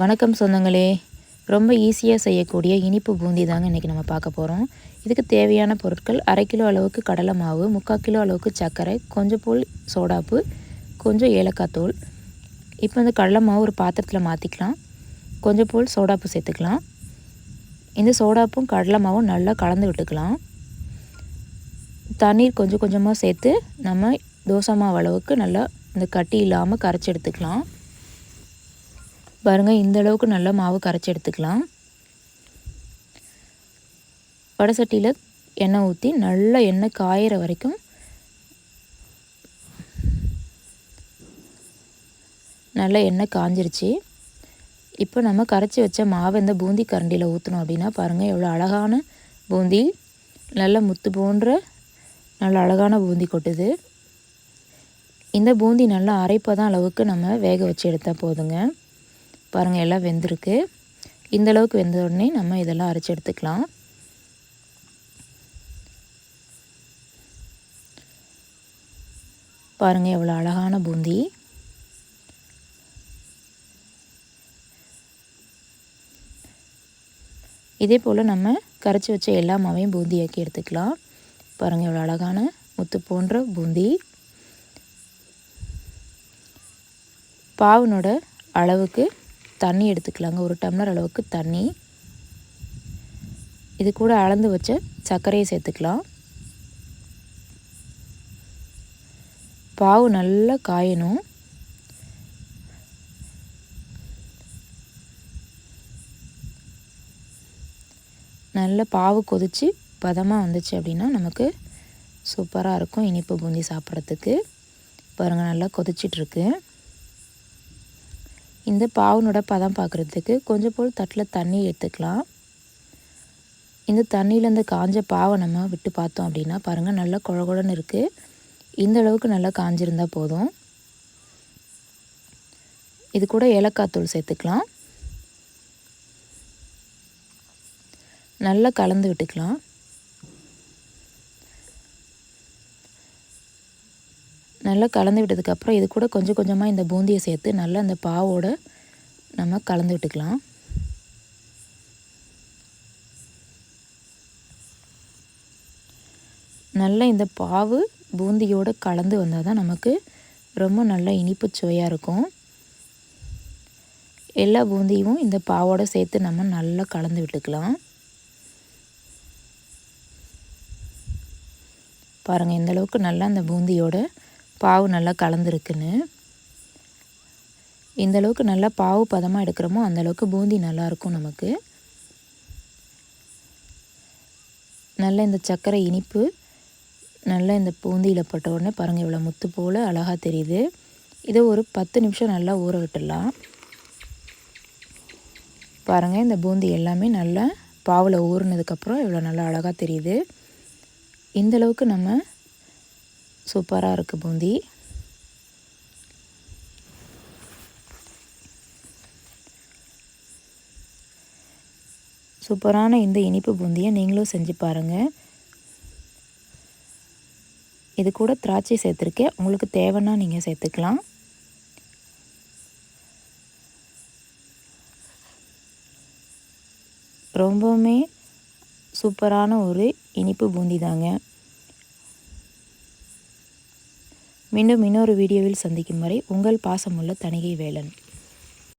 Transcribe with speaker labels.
Speaker 1: வணக்கம் சொந்தங்களே. ரொம்ப ஈஸியாக செய்யக்கூடிய இனிப்பு பூந்தி தாங்க இன்றைக்கி நம்ம பார்க்க போகிறோம் இதுக்கு தேவையான பொருட்கள் அரை கிலோ அளவுக்கு கடலை மாவு முக்கால் கிலோ அளவுக்கு சர்க்கரை கொஞ்சம் போல் சோடாப்பு கொஞ்சம் ஏலக்காய் தூள். இப்போ இந்த கடலை மாவு ஒரு பாத்திரத்தில் மாற்றிக்கலாம் கொஞ்சம் போல் சோடாப்பு சேர்த்துக்கலாம். இந்த சோடாப்பும் கடலை மாவும் நல்லா கலந்து விட்டுக்கலாம். தண்ணீர் கொஞ்சம் கொஞ்சமாக சேர்த்து நம்ம தோசை மாவு அளவுக்கு நல்லா இந்த கட்டி இல்லாமல் கரைச்சி எடுத்துக்கலாம். பாருங்கள் இந்த அளவுக்கு நல்லா மாவு கரைச்சி எடுத்துக்கலாம். வடசட்டியில் எண்ணெய் ஊற்றி நல்லா எண்ணெய் காயிற வரைக்கும் நல்லா எண்ணெய் காஞ்சிருச்சு. இப்போ நம்ம கரைச்சி வச்ச மாவை இந்த பூந்தி கரண்டியில் ஊற்றணும் அப்படின்னா பாருங்கள் எவ்வளோ அழகான பூந்தி நல்ல முத்து போன்ற நல்ல அழகான பூந்தி கொட்டுது. இந்த பூந்தி நல்லா அரைப்பதான் அளவுக்கு நம்ம வேக வச்சு எடுத்தால் போதுங்க. பாருங்கள் எல்லாம் வெந்திருக்கு. இந்தளவுக்கு வெந்த உடனே நம்ம இதெல்லாம் அரைச்சி எடுத்துக்கலாம். பாருங்கள் எவ்வளோ அழகான பூந்தி. இதே போல் நம்ம கரைச்சி வச்ச எல்லா மாவையும் பூந்தியாக்கி எடுத்துக்கலாம். பாருங்கள் எவ்வளோ அழகான முத்து போன்ற பூந்தி. பாவனோட அளவுக்கு தண்ணி எடுத்துக்கலாங்க. ஒரு டம்ளர் அளவுக்கு தண்ணி. இது கூட அளந்து வச்ச சர்க்கரையை சேர்த்துக்கலாம். பாவு நல்லா காயணும். நல்ல பாவு கொதித்து பதமாக வந்துச்சு அப்படின்னா நமக்கு சூப்பராக இருக்கும். இனிப்பு பூந்தி சாப்பிட்றதுக்கு. பாருங்கள் நல்லா கொதிச்சிட்ருக்கு இந்த பாவனோட பதம் பார்க்குறதுக்கு கொஞ்சம் போல் தட்டில் தண்ணி எடுத்துக்கலாம். இந்த தண்ணியிலேருந்து காஞ்ச பாவை நம்ம விட்டு பார்த்தோம் அப்படின்னா பாருங்கள் நல்லா குழகுழன்னு இருக்குது இந்த அளவுக்கு நல்லா காஞ்சிருந்தால் போதும். இது கூட ஏலக்காய் தூள் சேர்த்துக்கலாம். நல்லா கலந்து விட்டுக்கலாம். நல்லா கலந்து விட்டதுக்கப்புறம் இது கூட கொஞ்சம் கொஞ்சமாக இந்த பூந்தியை சேர்த்து நல்லா அந்த பாவோட நம்ம கலந்து விட்டுக்கலாம். நல்லா இந்த பாவு பூந்தியோடு கலந்து வந்தால் தான் நமக்கு ரொம்ப நல்ல இனிப்பு சுவையாக இருக்கும். எல்லா பூந்தியும் இந்த பாவோடு சேர்த்து நம்ம நல்லா கலந்து விட்டுக்கலாம். பாருங்கள் இந்தளவுக்கு நல்லா அந்த பூந்தியோட பாவு நல்லா கலந்துருக்குன்னு. இந்த அளவுக்கு நல்லா பாவு பதமாக எடுக்கிறோமோ அந்தளவுக்கு பூந்தி நல்லாயிருக்கும் நமக்கு. நல்ல இந்த சர்க்கரை இனிப்பு நல்லா இந்த பூந்தியில் பட்ட உடனே பாருங்கள் இவ்வளோ முத்து போல் அழகாக தெரியுது. இதை ஒரு பத்து நிமிஷம் நல்லா ஊற விட்டுடலாம். பாருங்கள் இந்த பூந்தி எல்லாமே நல்லா பாவில் ஊறினதுக்கப்புறம் இவ்வளோ நல்லா அழகாக தெரியுது. இந்தளவுக்கு நம்ம சூப்பராக இருக்குது பூந்தி. சூப்பரான இந்த இனிப்பு பூந்தியை நீங்களும் செஞ்சு பாருங்கள் இது கூட திராட்சை சேர்த்துருக்கேன். உங்களுக்கு தேவைன்னா நீங்கள் சேர்த்துக்கலாம். ரொம்பவுமே சூப்பரான ஒரு இனிப்பு பூந்தி தாங்க. மீண்டும் இன்னொரு வீடியோவில் சந்திக்கும் வரை உங்கள் பாசமுள்ள தணிகை வேலன்.